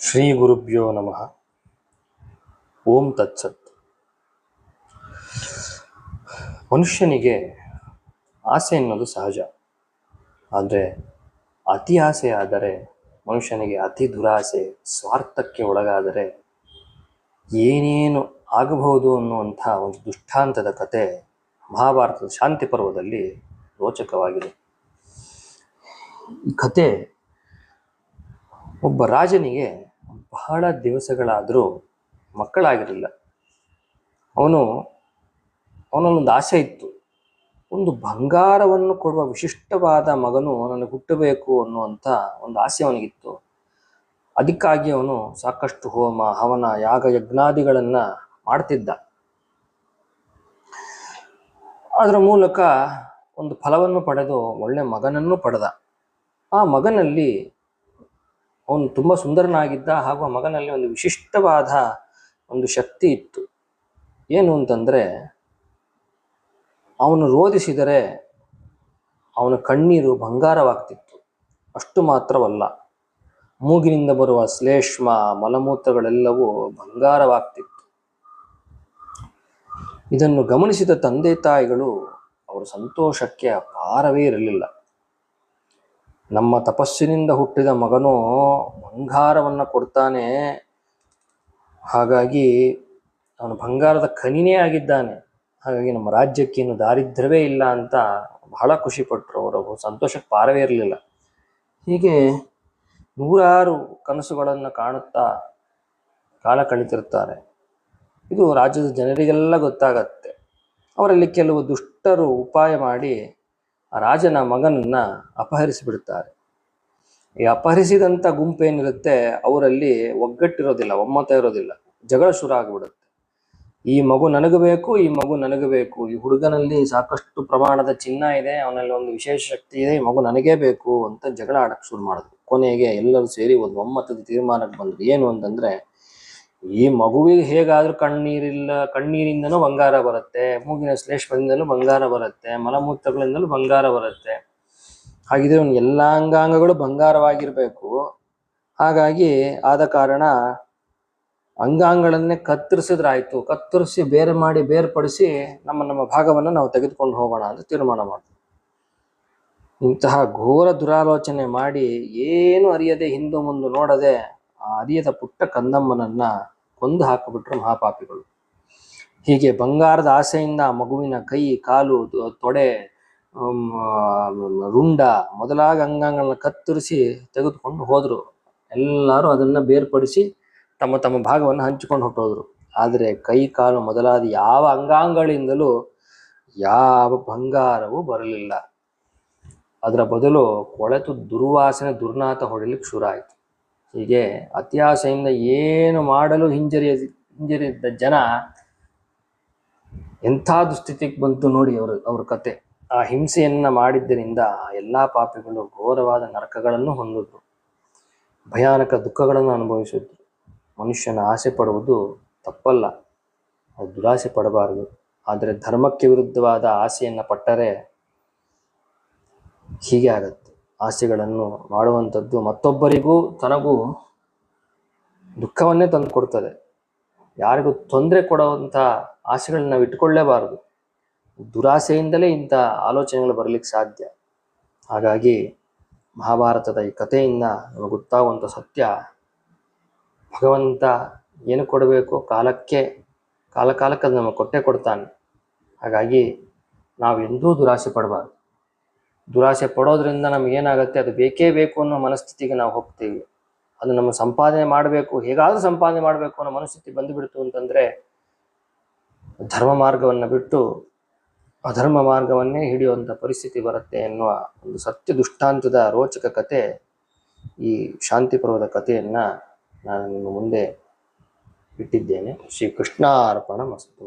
ಶ್ರೀ ಗುರುಭ್ಯೋ ನಮಃ. ಓಂ ತತ್ಸತ್. ಮನುಷ್ಯನಿಗೆ ಆಸೆ ಅನ್ನೋದು ಸಹಜ. ಆದರೆ ಅತಿ ಆಸೆ ಆದರೆ, ಮನುಷ್ಯನಿಗೆ ಅತಿ ದುರಾಸೆ, ಸ್ವಾರ್ಥಕ್ಕೆ ಒಳಗಾದರೆ ಏನೇನು ಆಗಬಹುದು ಅನ್ನುವಂಥ ಒಂದು ದುಷ್ಟಾಂತದ ಕತೆ ಮಹಾಭಾರತದ ಶಾಂತಿ ಪರ್ವದಲ್ಲಿ ರೋಚಕವಾಗಿದೆ. ಈ ಕತೆ ಒಬ್ಬ ರಾಜನಿಗೆ ಬಹಳ ದಿವಸಗಳಾದರೂ ಮಕ್ಕಳಾಗಿರಲಿಲ್ಲ. ಅವನು, ಅವನಲ್ಲೊಂದು ಆಸೆ ಇತ್ತು. ಒಂದು ಬಂಗಾರವನ್ನು ಕೊಡುವ ವಿಶಿಷ್ಟವಾದ ಮಗನು ನನಗೆ ಹುಟ್ಟಬೇಕು ಅನ್ನುವಂಥ ಒಂದು ಆಸೆ ಅವನಿಗಿತ್ತು. ಅದಕ್ಕಾಗಿ ಅವನು ಸಾಕಷ್ಟು ಹೋಮ, ಹವನ, ಯಾಗ, ಯಜ್ಞಾದಿಗಳನ್ನು ಮಾಡ್ತಿದ್ದ. ಅದರ ಮೂಲಕ ಒಂದು ಫಲವನ್ನು ಪಡೆದು ಒಳ್ಳೆ ಮಗನನ್ನು ಪಡೆದ. ಆ ಮಗನಲ್ಲಿ ಅವನು ತುಂಬ ಸುಂದರನಾಗಿದ್ದ ಹಾಗೂ ಆ ಮಗನಲ್ಲಿ ಒಂದು ವಿಶಿಷ್ಟವಾದ ಒಂದು ಶಕ್ತಿ ಇತ್ತು. ಏನು ಅಂತಂದರೆ, ಅವನು ರೋಧಿಸಿದರೆ ಅವನ ಕಣ್ಣೀರು ಬಂಗಾರವಾಗ್ತಿತ್ತು. ಅಷ್ಟು ಮಾತ್ರವಲ್ಲ, ಮೂಗಿನಿಂದ ಬರುವ ಶ್ಲೇಷ್ಮ ಮಲಮೂತ್ರಗಳೆಲ್ಲವೂ ಬಂಗಾರವಾಗ್ತಿತ್ತು. ಇದನ್ನು ಗಮನಿಸಿದ ತಂದೆ ತಾಯಿಗಳು, ಅವರ ಸಂತೋಷಕ್ಕೆ ಅಪಾರವೇ ಇರಲಿಲ್ಲ. ನಮ್ಮ ತಪಸ್ಸಿನಿಂದ ಹುಟ್ಟಿದ ಮಗನು ಬಂಗಾರವನ್ನು ಕೊಡ್ತಾನೆ. ಹಾಗಾಗಿ ಅವನು ಬಂಗಾರದ ಖನಿನೇ ಆಗಿದ್ದಾನೆ. ಹಾಗಾಗಿ ನಮ್ಮ ರಾಜ್ಯಕ್ಕೆ ಇನ್ನು ಇಲ್ಲ ಅಂತ ಬಹಳ ಖುಷಿಪಟ್ಟರು ಅವರು. ಸಂತೋಷಕ್ಕೆ ಪಾರವೇ ಇರಲಿಲ್ಲ. ಹೀಗೆ ನೂರಾರು ಕನಸುಗಳನ್ನು ಕಾಣುತ್ತಾ ಕಾಲ ಕಳೀತಿರ್ತಾರೆ ಇದು ರಾಜ್ಯದ ಜನರಿಗೆಲ್ಲ ಗೊತ್ತಾಗತ್ತೆ. ಅವರಲ್ಲಿ ಕೆಲವು ದುಷ್ಟರು ಉಪಾಯ ಮಾಡಿ ರಾಜನ ಮಗನನ್ನ ಅಪಹರಿಸಿಬಿಡುತ್ತಾರೆ. ಈ ಅಪಹರಿಸಿದಂಥ ಗುಂಪೇನಿರುತ್ತೆ ಅವರಲ್ಲಿ ಒಗ್ಗಟ್ಟಿರೋದಿಲ್ಲ, ಒಮ್ಮತ ಇರೋದಿಲ್ಲ, ಜಗಳ ಶುರು ಆಗಿಬಿಡುತ್ತೆ. ಈ ಮಗು ನನಗೆ ಬೇಕು, ಈ ಮಗು ನನಗೆ ಬೇಕು. ಈ ಹುಡುಗನಲ್ಲಿ ಸಾಕಷ್ಟು ಪ್ರಮಾಣದ ಚಿನ್ನ ಇದೆ, ಅವನಲ್ಲಿ ಒಂದು ವಿಶೇಷ ಶಕ್ತಿ ಇದೆ, ಈ ಮಗು ನನಗೇ ಬೇಕು ಅಂತ ಜಗಳ ಆಡಕ್ಕೆ ಶುರು ಮಾಡಿದ್ರು ಕೊನೆಗೆ ಎಲ್ಲರೂ ಸೇರಿ ಒಂದು ಒಮ್ಮತದ ತೀರ್ಮಾನಕ್ಕೆ ಬಂದ್ರು. ಏನು ಅಂತಂದ್ರೆ ಈ ಮಗುವಿಗೆ ಹೇಗಾದ್ರೂ ಕಣ್ಣೀರಿಲ್ಲ, ಕಣ್ಣೀರಿಂದನೂ ಬಂಗಾರ ಬರುತ್ತೆ, ಮೂಗಿನ ಶ್ಲೇಷ್ಮದಿಂದಲೂ ಬಂಗಾರ ಬರುತ್ತೆ, ಮಲಮೂತ್ರಗಳಿಂದಲೂ ಬಂಗಾರ ಬರುತ್ತೆ. ಹಾಗಿದ್ರೆ ಅವ್ನ ಎಲ್ಲ ಅಂಗಾಂಗಗಳು ಬಂಗಾರವಾಗಿರ್ಬೇಕು. ಹಾಗಾಗಿ ಆದ ಕಾರಣ ಅಂಗಾಂಗಗಳನ್ನೇ ಕತ್ತರಿಸಿದ್ರಾಯ್ತು ಕತ್ತರಿಸಿ ಬೇರೆ ಮಾಡಿ ಬೇರ್ಪಡಿಸಿ ನಮ್ಮ ನಮ್ಮ ಭಾಗವನ್ನು ನಾವು ತೆಗೆದುಕೊಂಡು ಹೋಗೋಣ ಅಂತ ತೀರ್ಮಾನ ಮಾಡ್ತೀವಿ. ಇಂತಹ ಘೋರ ದುರಾಲೋಚನೆ ಮಾಡಿ ಏನು ಅರಿಯದೆ ಹಿಂದೂ ಮುಂದೆ ನೋಡದೆ ಆ ಅರಿಯದ ಪುಟ್ಟ ಕಂದಮ್ಮನನ್ನ ಕೊಂದು ಹಾಕಿಬಿಟ್ರು ಮಹಾಪಾಪಿಗಳು. ಹೀಗೆ ಬಂಗಾರದ ಆಸೆಯಿಂದ ಮಗುವಿನ ಕೈ, ಕಾಲು ತೊಡೆ ರುಂಡ ಮೊದಲಾದ ಅಂಗಾಂಗಗಳನ್ನ ಕತ್ತರಿಸಿ ತೆಗೆದುಕೊಂಡು ಹೋದರು. ಎಲ್ಲರೂ ಅದನ್ನ ಬೇರ್ಪಡಿಸಿ ತಮ್ಮ ತಮ್ಮ ಭಾಗವನ್ನು ಹಂಚಿಕೊಂಡು ಹೊಟ್ಟೋದ್ರು ಆದರೆ ಕೈ, ಕಾಲು ಮೊದಲಾದ ಯಾವ ಅಂಗಾಂಗಗಳಿಂದಲೂ ಯಾವ ಬಂಗಾರವೂ ಬರಲಿಲ್ಲ. ಅದರ ಬದಲು ಕೊಳೆತು ದುರ್ವಾಸನೆ ದುರ್ನಾತ ಹೊಡಿಲಿಕ್ಕೆ ಶುರು ಆಯಿತು. ಹೀಗೆ ಅತಿಯಾಸೆಯಿಂದ ಏನು ಮಾಡಲು ಹಿಂಜರಿಯ, ಹಿಂಜರಿದ ಜನ ಎಂಥ ದುಸ್ಥಿತಿಗೆ ಬಂತು ನೋಡಿ ಅವರು, ಅವ್ರ ಕತೆ. ಆ ಹಿಂಸೆಯನ್ನ ಮಾಡಿದ್ದರಿಂದ ಎಲ್ಲ ಪಾಪಿಗಳು ಘೋರವಾದ ನರಕಗಳನ್ನು ಹೊಂದಿದ್ರು. ಭಯಾನಕ ದುಃಖಗಳನ್ನು ಅನುಭವಿಸಿದ್ರು. ಮನುಷ್ಯನ ಆಸೆ ಪಡುವುದು ತಪ್ಪಲ್ಲ. ಅದು ದುರಾಸೆ ಪಡಬಾರದು. ಆದರೆ ಧರ್ಮಕ್ಕೆ ವಿರುದ್ಧವಾದ ಆಸೆಯನ್ನು ಪಟ್ಟರೆ ಹೀಗೆ ಆಗತ್ತೆ. ಆಸೆಗಳನ್ನು ಮಾಡುವಂಥದ್ದು ಮತ್ತೊಬ್ಬರಿಗೂ ತನಗೂ ದುಃಖವನ್ನೇ ತಂದು ಕೊಡ್ತದೆ. ಯಾರಿಗೂ ತೊಂದರೆ ಕೊಡುವಂಥ ಆಸೆಗಳನ್ನ ನಾವು ಇಟ್ಕೊಳ್ಳೇಬಾರದು. ದುರಾಸೆಯಿಂದಲೇ ಇಂಥ ಆಲೋಚನೆಗಳು ಬರಲಿಕ್ಕೆ ಸಾಧ್ಯ. ಹಾಗಾಗಿ ಮಹಾಭಾರತದ ಈ ಕಥೆಯಿಂದ ನಮಗೆ ಗೊತ್ತಾಗುವಂಥ ಸತ್ಯ, ಭಗವಂತ ಏನು ಕೊಡಬೇಕು ಕಾಲಕ್ಕೆ ಕಾಲ ಕಾಲಕ್ಕೆ ಅದು ನಮಗೆ ಕೊಟ್ಟೇ ಕೊಡ್ತಾನೆ. ಹಾಗಾಗಿ ನಾವು ಎಂದೂ ದುರಾಸೆ ಪಡಬಾರ್ದು. ದುರಾಸೆ ಪಡೋದ್ರಿಂದ ನಮಗೇನಾಗುತ್ತೆ? ಅದು ಬೇಕೇ ಬೇಕು ಅನ್ನೋ ಮನಸ್ಥಿತಿಗೆ ನಾವು ಹೋಗ್ತೀವಿ. ಅದು ನಮ್ಮ ಸಂಪಾದನೆ ಮಾಡಬೇಕು. ಹೇಗಾದ್ರೂ ಸಂಪಾದನೆ ಮಾಡಬೇಕು ಅನ್ನೋ ಮನಸ್ಥಿತಿ ಬಂದುಬಿಡ್ತು ಅಂತಂದರೆ, ಧರ್ಮ ಮಾರ್ಗವನ್ನು ಬಿಟ್ಟು ಅಧರ್ಮ ಮಾರ್ಗವನ್ನೇ ಹಿಡಿಯುವಂಥ ಪರಿಸ್ಥಿತಿ ಬರುತ್ತೆ ಎನ್ನುವ ಒಂದು ಸತ್ಯ ದುಷ್ಟಾಂತದ ರೋಚಕ ಕತೆ, ಈ ಶಾಂತಿ ಪರ್ವದ ಕಥೆಯನ್ನ ನಾನು ನಿಮ್ಮ ಮುಂದೆ ಇಟ್ಟಿದ್ದೇನೆ. ಶ್ರೀ ಕೃಷ್ಣಾರ್ಪಣ ಮಸ್ತು.